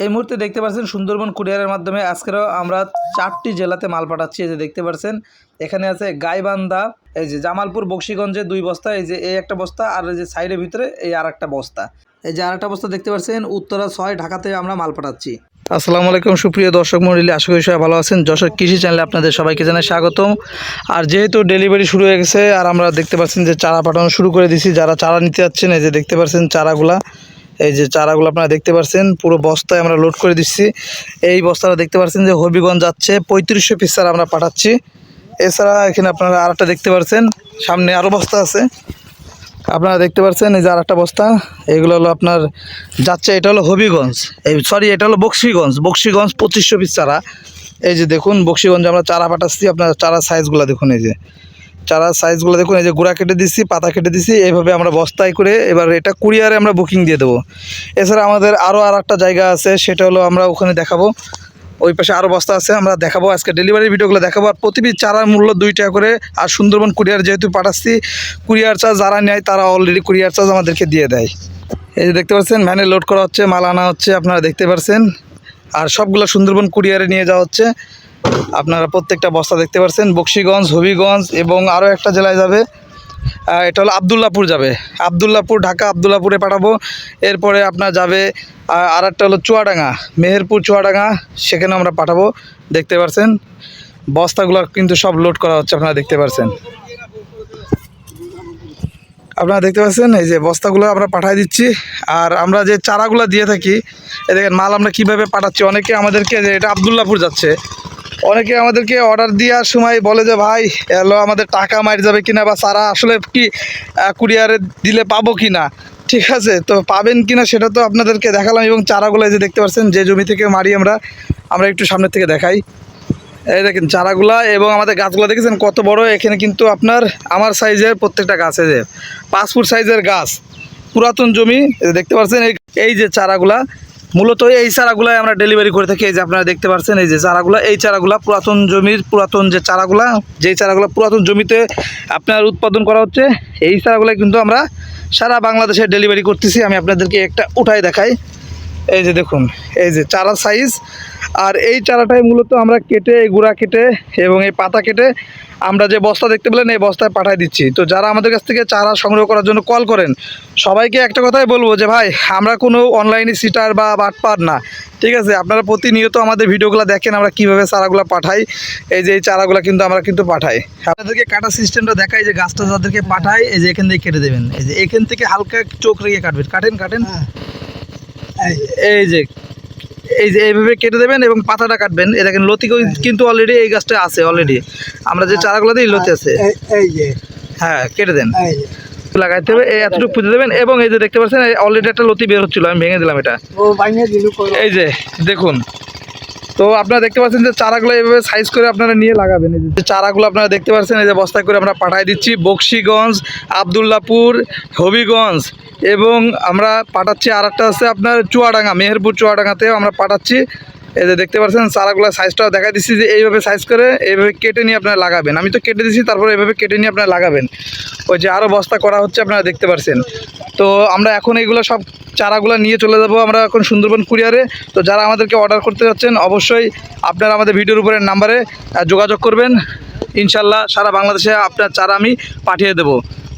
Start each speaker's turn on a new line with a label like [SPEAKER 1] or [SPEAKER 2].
[SPEAKER 1] এই মুহূর্তে দেখতে পাচ্ছেন সুন্দরবন কুরিয়ারের মাধ্যমে আজকেরও আমরা চারটি জেলাতে মাল পাঠাচ্ছি। এই যে দেখতে পাচ্ছেন, এখানে আছে গাইবান্ধা, এই যে জামালপুর, বক্সিগঞ্জে দুই বস্তা, এই যে এই একটা বস্তা, আর এই যে সাইডের ভিতরে এই আর একটা বস্তা। এই যে আর একটা বস্তা দেখতে পাচ্ছেন, উত্তরা ছয়, ঢাকাতে আমরা মাল পাঠাচ্ছি। আসসালামু আলাইকুম, সুপ্রিয় দর্শক মন্ডলী আশা করি সবাই ভালো আছেন। যশোর কৃষি চ্যানেলে আপনাদের সবাইকে জানাই স্বাগতম। আর যেহেতু ডেলিভারি শুরু হয়ে গেছে, আর আমরা দেখতে পাচ্ছেন যে চারা পাঠানো শুরু করে দিছি যারা চারা নিতে যাচ্ছেন, এই যে দেখতে পাচ্ছেন চারাগুলা। এই যে চারাগুলো আপনারা দেখতে পাচ্ছেন পুরো বস্তায় আমরা লোড করে দিচ্ছি। এই বস্তাটা দেখতে পাচ্ছেন যে হবিগঞ্জ যাচ্ছে, পঁয়ত্রিশশো পিস চারা আমরা পাঠাচ্ছি। এছাড়া এখানে আপনারা আর একটা দেখতে পাচ্ছেন সামনে আরও বস্তা আছে। আপনারা দেখতে পাচ্ছেন এই যে আর একটা বস্তা, এগুলো হলো আপনার যাচ্ছে, এটা হলো হবিগঞ্জ। এই সরি এটা হলো বক্সিগঞ্জ। বক্সিগঞ্জ পঁচিশশো পিস চারা। এই যে দেখুন, বক্সিগঞ্জে আমরা চারা পাঠাচ্ছি, আপনার চারা সাইজগুলো দেখুন এই যে। চারা সাইজগুলো দেখুন, এই যে গোড়া কেটে দিচ্ছি পাতা কেটে দিচ্ছি এইভাবে আমরা বস্তায় করে এবার এটা কুরিয়ারে আমরা বুকিং দিয়ে দেবো। এছাড়া আমাদের আরও আর একটা জায়গা আছে, সেটা হলো আমরা ওখানে দেখাবো। ওই পাশে আরও বস্তা আছে, আমরা দেখাবো, আজকে ডেলিভারি ভিডিওগুলো দেখাবো। আর প্রতি চারার মূল্য দুই টাকা করে, আর সুন্দরবন কুরিয়ার যেহেতু পাঠাচ্ছি, কুরিয়ার চার্জ যারা নেয় তারা অলরেডি কুরিয়ার চার্জ আমাদেরকে দিয়ে দেয়। এই যে দেখতে পাচ্ছেন ভ্যানে লোড করা হচ্ছে, মাল আনা হচ্ছে, আপনারা দেখতে পাচ্ছেন আর সবগুলো সুন্দরবন কুরিয়ারে নিয়ে যাওয়া হচ্ছে। আপনারা প্রত্যেকটা বস্তা দেখতে পাচ্ছেন বক্সিগঞ্জ, হবিগঞ্জ এবং আরও একটা জেলায় যাবে। এটা হলো আবদুল্লাপুর যাবে। আবদুল্লাপুর, ঢাকা আবদুল্লাপুরে পাঠাবো। এরপরে আপনার যাবে আর একটা হলো চুয়াডাঙ্গা, মেহেরপুর, চুয়াডাঙ্গা সেখানে আমরা পাঠাবো। দেখতে পাচ্ছেন বস্তাগুলো কিন্তু সব লোড করা হচ্ছে, আপনারা দেখতে পাচ্ছেন আপনারা দেখতে পাচ্ছেন, এই যে বস্তাগুলো আমরা পাঠিয়ে দিচ্ছি। আর আমরা যে চারাগুলো দিয়ে থাকি, এ দেখেন, মাল আমরা কীভাবে পাঠাচ্ছি? অনেকে আমাদেরকে যে এটা আবদুল্লাপুর যাচ্ছে। অনেকে আমাদেরকে অর্ডার দেওয়ার সময় বলে যে, ভাই, এলো আমাদের টাকা মার যাবে কিনা বা চারা আসলে কি কুরিয়ারে দিলে পাবো কিনা? ঠিক আছে, তো পাবেন কিনা সেটা তো আপনাদেরকে দেখালাম এবং চারাগুলো যে দেখতে পাচ্ছেন, যে জমি থেকে মারি আমরা আমরা একটু সামনের থেকে দেখাই। এই দেখেন চারাগুলা এবং আমাদের গাছগুলো দেখেছেন কত বড়, এখানে কিন্তু আপনার আমার সাইজের প্রত্যেকটা গাছ, এই যে পাঁচ ফুট সাইজের গাছ, পুরাতন জমি দেখতে পাচ্ছেন এই যে চারাগুলা মূলত এই চারাগুলাই আমরা ডেলিভারি করে থাকি। এই যে আপনারা দেখতে পাচ্ছেন এই যে চারাগুলো, এই চারাগুলা পুরাতন জমির, পুরাতন যে চারাগুলা, যেই চারাগুলো পুরাতন জমিতে আপনার উৎপাদন করা হচ্ছে, এই চারাগুলা কিন্তু আমরা সারা বাংলাদেশে ডেলিভারি করতেছি। আমি আপনাদেরকে একটা উঠাই দেখাই। এই যে দেখুন, এই যে চারা সাইজ আর এই চারাটাই মূলত আমরা কেটে গুঁড়া কেটে এবং এই পাতা কেটে আমরা যে বস্তা দেখতে পেলেন, এই বস্তায় পাঠিয়ে দিচ্ছি। তো যারা আমাদের কাছ থেকে চারা সংগ্রহ করার জন্য কল করেন, সবাইকে একটা কথাই বলব যে, ভাই, আমরা কোনো অনলাইনে সিটার বা বাটপার না। ঠিক আছে, আপনারা প্রতিনিয়ত আমাদের ভিডিওগুলো দেখেন, আমরা কীভাবে চারাগুলো পাঠাই। এই যে এই চারাগুলো কিন্তু আমরা কিন্তু পাঠাই। আপনাদেরকে কাটা সিস্টেমটা দেখাই, যে গাছটা যাদেরকে পাঠাই, এই যে এখান থেকে কেটে দেবেন। এই যে এখান থেকে হালকা চোখ রেখে কাটবেন। কাটেন কাটেন। এই যে এই যে এইভাবে কেটে দেবেন এবং পাতাটা কাটবেন। এ দেখেন লতি কিন্তু অলরেডি এই গাছটা আছে অলরেডি আমরা যে চারাগুলো দিই লতি আছে।
[SPEAKER 2] এই- এই যে।
[SPEAKER 1] হ্যাঁ কেটে দেন। লাগাইতে হবে এতটুকু পুঁতে দেবেন এবং এই যে দেখতে পাচ্ছেন অলরেডি একটা লতি বের হচ্ছিল আমি ভেঙে দিলাম এটা। এই যে দেখুন। তো আপনারা দেখতে পাচ্ছেন যে চারাগুলো এইভাবে সাইজ করে আপনারা নিয়ে লাগাবেন। এই যে চারাগুলো আপনারা দেখতে পাচ্ছেন এই যে বস্তায় করে আমরা পাঠাই দিচ্ছি। বক্সিগঞ্জ আবদুল্লাপুর হবিগঞ্জ। এবং আমরা পাঠাচ্ছি আর একটা আছে আপনার চুয়াডাঙ্গা, মেহেরপুর চুয়াডাঙ্গাতেও আমরা পাঠাচ্ছি। এই যে দেখতে পাচ্ছেন চারাগুলো সাইজটাও দেখা দিচ্ছি যে এইভাবে সাইজ করে এইভাবে কেটে নিয়ে আপনারা লাগাবেন। আমি তো কেটে দিচ্ছি তারপর এইভাবে কেটে নিয়ে আপনারা লাগাবেন। ওই যে আরও বস্তা করা হচ্ছে, আপনারা দেখতে পাচ্ছেন তো আমরা এখন এইগুলো সব চারাগুলো নিয়ে চলে যাব আমরা এখন সুন্দরবন কুরিয়ারে। তো যারা আমাদেরকে অর্ডার করতে যাচ্ছেন, অবশ্যই আপনারা আমাদের ভিডিওর উপরের নাম্বারে যোগাযোগ করবেন। ইনশাল্লাহ সারা বাংলাদেশে আপনার চারা আমি পাঠিয়ে দেব।